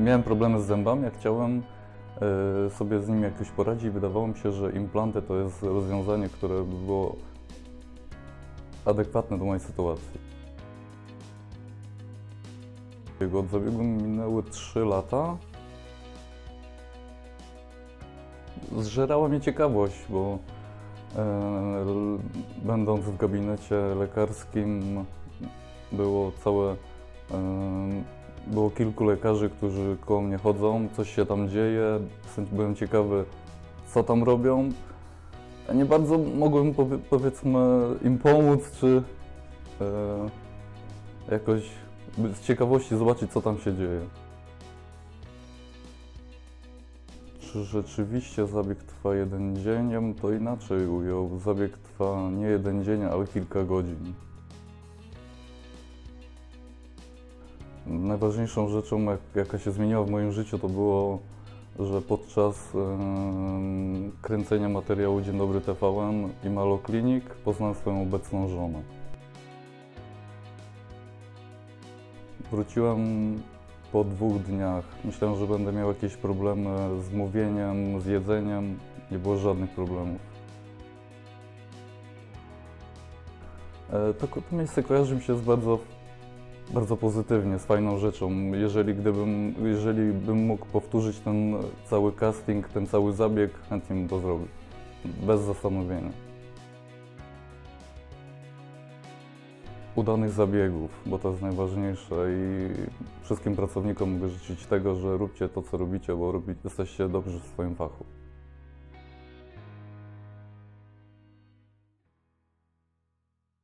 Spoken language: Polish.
miałem problemy z zębami, jak chciałem e, sobie z nimi jakoś poradzić. Wydawało mi się, że implanty to jest rozwiązanie, które by było adekwatne do mojej sytuacji. Od zabiegu minęły 3 lata. Zżerała mnie ciekawość, bo e, będąc w gabinecie lekarskim było całe e, było kilku lekarzy, którzy koło mnie chodzą, coś się tam dzieje, byłem ciekawy, co tam robią. Nie bardzo mogłem powie, powiedzmy im pomóc, czy e, jakoś z ciekawości zobaczyć, co tam się dzieje. Czy rzeczywiście zabieg trwa jeden dzień? Ja bym to inaczej ujął. Zabieg trwa nie jeden dzień, ale kilka godzin. Najważniejszą rzeczą, jak, jaka się zmieniła w moim życiu, to było, że podczas kręcenia materiału Dzień Dobry TVN i Malo Clinic poznałem swoją obecną żonę. Wróciłem po dwóch dniach. Myślałem, że będę miał jakieś problemy z mówieniem, z jedzeniem. Nie było żadnych problemów. E, To, to miejsce kojarzy mi się z bardzo, bardzo pozytywnie, z fajną rzeczą. Jeżeli, gdybym, jeżeli bym mógł powtórzyć ten cały casting, ten cały zabieg, chętnie bym to zrobił. Bez zastanowienia. Udanych zabiegów, bo to jest najważniejsze i wszystkim pracownikom mogę życzyć tego, że róbcie to, co robicie, bo robi, jesteście dobrzy w swoim fachu.